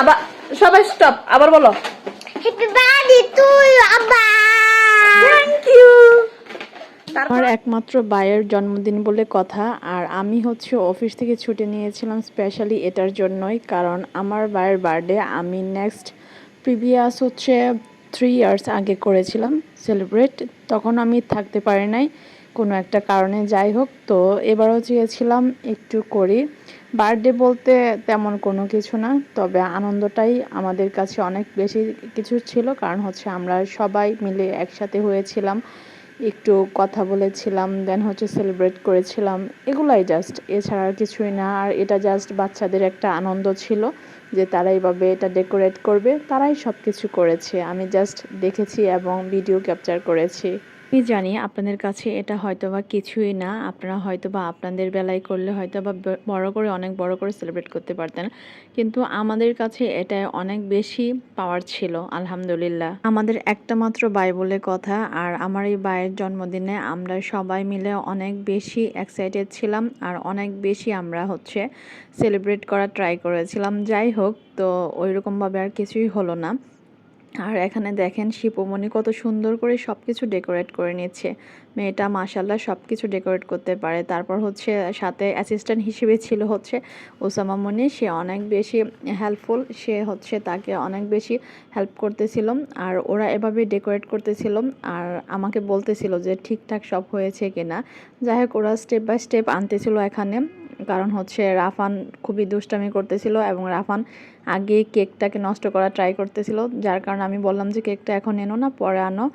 আবার সবাই স্টপ আবার বলো। হ্যাপি বার্থডে টু আব্বা। থ্যাংক ইউ আমার একমাত্র ভাইয়ের জন্মদিন বলে কথা আর আমি হচ্ছে অফিস থেকে ছুটি নিয়েছিলাম স্পেশালি এটার জন্যই কারণ আমার ভাইয়ের বার্থডে আমি নেক্সট প্রিভিয়াস হচ্ছে থ্রি ইয়ার্স আগে করেছিলাম সেলিব্রেট তখন আমি থাকতে পারি নাই কোনো একটা কারণে যাই হোক। তো এবারও চেয়েছিলাম একটু করি। বার্থডে বলতে তেমন কোনো কিছু না, তবে আনন্দটাই আমাদের কাছে অনেক বেশি কিছু ছিল, কারণ হচ্ছে আমরা সবাই মিলে একসাথে হয়েছিলাম, একটু কথা বলেছিলাম দেন হচ্ছে সেলিব্রেট করেছিলাম, এগুলাই জাস্ট এছাড়া কিছুই না, আর এটা জাস্ট বাচ্চাদের একটা আনন্দ ছিল, যে তারা এইভাবে এটা ডেকোরেট করবে, তারাই সব কিছু করেছে, আমি জাস্ট দেখেছি এবং ভিডিও ক্যাপচার করেছি। আমি জানি আপনাদের কাছে এটা হয়তো বা কিছুই না। আপনারা হয়তোবা আপনাদের বেলায় করলে হয়তো বা, বড় করে, অনেক বড় করে সেলিব্রেট করতে পারতেন। কিন্তু আমাদের কাছে এটা অনেক বেশি পাওয়ার ছিল, আলহামদুলিল্লাহ। আমাদের একটা মাত্র ভাই বলে কথা, আর আমার এই ভাইয়ের জন্মদিনে আমরা সবাই মিলে অনেক বেশি এক্সাইটেড ছিলাম, আর অনেক বেশি আমরা হচ্ছে সেলিব্রেট করার ট্রাই করেছিলাম। যাই হোক, তো ওইরকমভাবে আর কিছুই হলো না। আর এখানে দেখেন শিপমণি কত সুন্দর করে সব কিছু ডেকোরেট করে নিচ্ছে। মেয়েটা মাসাল্লাহ সব কিছু ডেকোরেট করতে পারে। তারপর হচ্ছে সাথে অ্যাসিস্ট্যান্ট হিসেবে ছিল হচ্ছে ওসামা মনি। সে অনেক বেশি হেল্পফুল সে হচ্ছে তাকে অনেক বেশি হেল্প করতেছিল আর ওরা এভাবে ডেকোরেট করতেছিল আর আমাকে বলতেছিল যে ঠিকঠাক সব হয়েছে কিনা। যাই হোক ওরা স্টেপ বাই স্টেপ আনতেছিল এখানে। কারণ হচ্ছে রাফান খুবই দুষ্টামি করতেছিল এবং রাফান আগে কেকটাকে নষ্ট করা ট্রাই করতেছিল। যার কারণে আমি বললাম যে, কেকটা এখন এনো না, পরে আনো।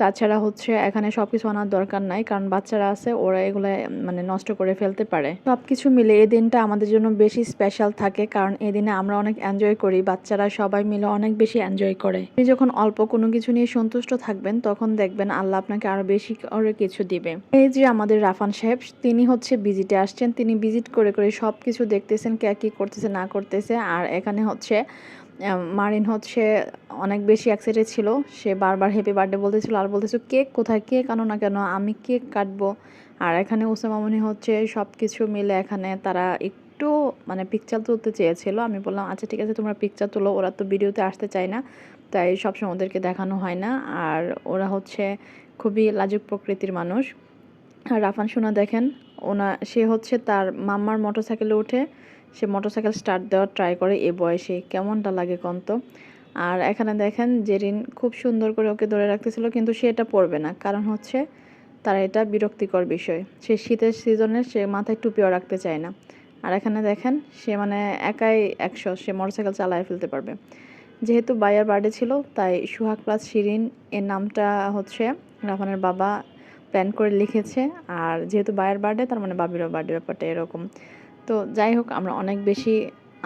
তাছাড়া হচ্ছে এখানে সব কিছু আনার দরকার নাই, কারণ বাচ্চারা আছে, ওরা এগুলো মানে নষ্ট করে ফেলতে পারে। সব কিছু মিলে এই দিনটা আমাদের জন্য বেশি স্পেশাল থাকে, কারণ এই দিনে আমরা অনেক এনজয় করি, বাচ্চারা সবাই মিলে অনেক বেশি এনজয় করে। আপনি যখন অল্প কোনো কিছু নিয়ে সন্তুষ্ট থাকবেন, তখন দেখবেন আল্লাহ আপনাকে আরও বেশি করে কিছু দিবে। এই যে আমাদের রাফান সাহেব, তিনি হচ্ছে ভিজিটে আসছেন, তিনি ভিজিট করে করে সব কিছু দেখতেছেন, কে কি করতেছে, না করতেছে, আর এখানে হচ্ছে মারিন হচ্ছে অনেক বেশি এক্সাইটেড ছিল। সে বারবার হ্যাপি বার্থডে বলতেছিল আর বলতেছিল, কেক কোথায়? কেক আনো না কেন? আমি কেক কাটবো। আর এখানে ওসামামনি হচ্ছে সব কিছু মিলে এখানে তারা একটু মানে পিকচার তুলতে চেয়েছিল। আমি বললাম আচ্ছা ঠিক আছে, তোমরা পিকচার তুলো। ওরা তো ভিডিওতে আসতে চায় না, তাই সবসময় ওদেরকে দেখানো হয় না। আর ওরা হচ্ছে খুবই লাজুক প্রকৃতির মানুষ। আর রাফান সোনা দেখেন, ওনা, সে হচ্ছে তার মাম্মার মোটরসাইকেলে উঠে সে মোটরসাইকেল স্টার্ট দেওয়ার ট্রাই করে এ বয়সে। কেমনটা লাগে কন্ত? আর এখানে দেখেন, জেরিন খুব সুন্দর করে ওকে ধরে রাখতেছিল, কিন্তু সে এটা পরবে না। কারণ হচ্ছে তার এটা বিরক্তিকর বিষয়। সে শীতের সিজনে সে মাথায় টুপিও রাখতে চায় না। আর এখানে দেখেন, সে মানে একাই একশো, সে মোটরসাইকেল চালায় ফেলতে পারবে। যেহেতু বাইয়ার বার্থডে ছিল, তাই সুহাগ প্লাস শিরিন এর নামটা হচ্ছে রাফানের বাবা প্ল্যান করে লিখেছে। আর যেহেতু বায়ের বার্থডে তার মানে বাবিরও বার্থডে ব্যাপারটা এরকম। তো যাই হোক, আমরা অনেক বেশি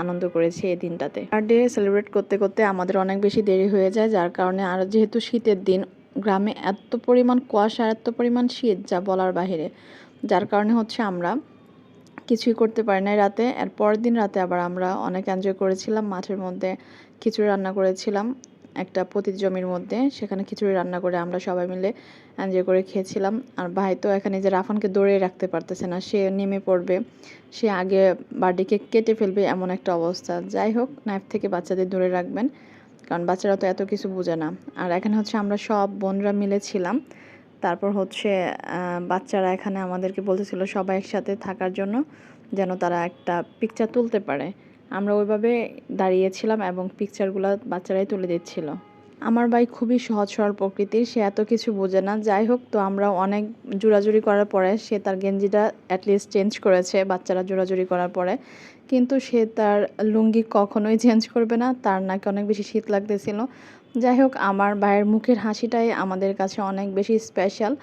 আনন্দ করেছি এই দিনটাতে। আর ডে সেলিব্রেট করতে করতে আমাদের অনেক বেশি দেরি হয়ে যায়, যার কারণে আর যেহেতু শীতের দিন, গ্রামে এত পরিমাণ কুয়াশা এত পরিমাণ শীত, যা বলার বাহিরে। যার কারণে হচ্ছে আমরা কিছুই করতে পারি নাই রাতে। এর পরের দিন রাতে আবার আমরা অনেক এনজয় করেছিলাম, মাঠের মধ্যে খিচুড়ি রান্না করেছিলাম। একটা পতিত জমির মধ্যে, সেখানে খিচুড়ি রান্না করে আমরা সবাই মিলে এনজয় করে খেয়েছিলাম। আর ভাই তো এখানে যে রাফানকে দৌড়ে রাখতে পারতেছে না, সে নেমে পড়বে, সে আগে বার্থডেকে কেটে ফেলবে এমন একটা অবস্থা। যাই হোক নাইফ থেকে বাচ্চাদের দূরে রাখবেন, কারণ বাচ্চারা তো এত কিছু বোঝে না। আর এখানে হচ্ছে আমরা সব বোনরা মিলে ছিলাম। তারপর হচ্ছে বাচ্চারা এখানে আমাদেরকে বলতেছিল সবাই একসাথে থাকার জন্য, যেন তারা একটা পিকচার তুলতে পারে। আমরা ওইভাবে দাঁড়িয়েছিলাম এবং পিকচারগুলো বাচ্চারাই তুলে দিচ্ছিল। আমার ভাই খুবই সহজ সরল প্রকৃতির, সে এত কিছু বোঝে না। যাই হোক, তো আমরা অনেক জোরাজুরি করার পরে সে তার গেঞ্জিটা অ্যাটলিস্ট চেঞ্জ করেছে, বাচ্চারা জোরাজুরি করার পরে। কিন্তু সে তার লুঙ্গি কখনোই চেঞ্জ করবে না, তার নাকি অনেক বেশি শীত লাগতেছিল। যাই হোক, আমার ভাইয়ের মুখের হাসিটাই আমাদের কাছে অনেক বেশি স্পেশাল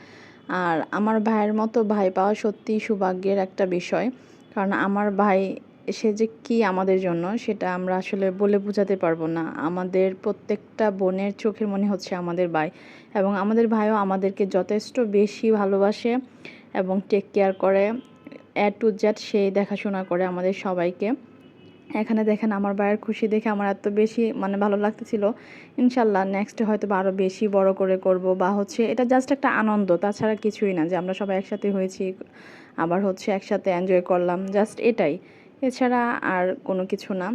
আর আমার ভাইয়ের মতো ভাই পাওয়া সত্যিই সৌভাগ্যের একটা বিষয়। কারণ আমার ভাই সে যে কি আমাদের জন্য, সেটা আমরা আসলে বলে বোঝাতে পারব না। আমাদের প্রত্যেকটা বোনের চোখের মনে হচ্ছে আমাদের ভাই এবং আমাদের ভাইও আমাদেরকে যথেষ্ট বেশি ভালোবাসে এবং টেক কেয়ার করে। এ টু জেড সেই দেখাশোনা করে আমাদের সবাইকে। এখানে দেখেন আমার ভাইয়ের খুশি দেখে আমার এত বেশি মানে ভালো লাগতেছিল। ইনশাল্লাহ নেক্সট হয়তো আরও বেশি বড় করে করব বা হচ্ছে এটা জাস্ট একটা আনন্দ। তাছাড়া কিছুই না যে আমরা সবাই একসাথে হয়েছি, আবার হচ্ছে একসাথে এনজয় করলাম। জাস্ট এটাই। এছাড়া আর কোনো কিছু না।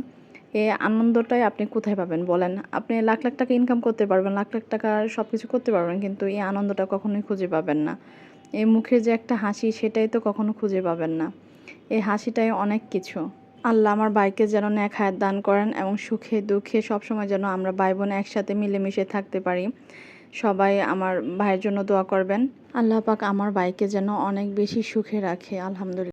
এ আনন্দটাই আপনি কোথায় পাবেন বলেন? আপনি লাখ লাখ টাকা ইনকাম করতে পারবেন, লাখ লাখ টাকা সব কিছু করতে পারবেন, কিন্তু এই আনন্দটা কখনোই খুঁজে পাবেন না। এই মুখের যে একটা হাসি, সেটাই তো কখনো খুঁজে পাবেন না। এই হাসিটাই অনেক কিছু। আল্লাহ আমার ভাইকে যেন ন্যাক হায়াত দান করেন এবং সুখে দুঃখে সবসময় যেন আমরা ভাই বোন একসাথে মিলেমিশে থাকতে পারি। সবাই আমার ভাইয়ের জন্য দোয়া করবেন। আল্লাহ পাক আমার ভাইকে যেন অনেক বেশি সুখে রাখে, আলহামদুলিল্লাহ।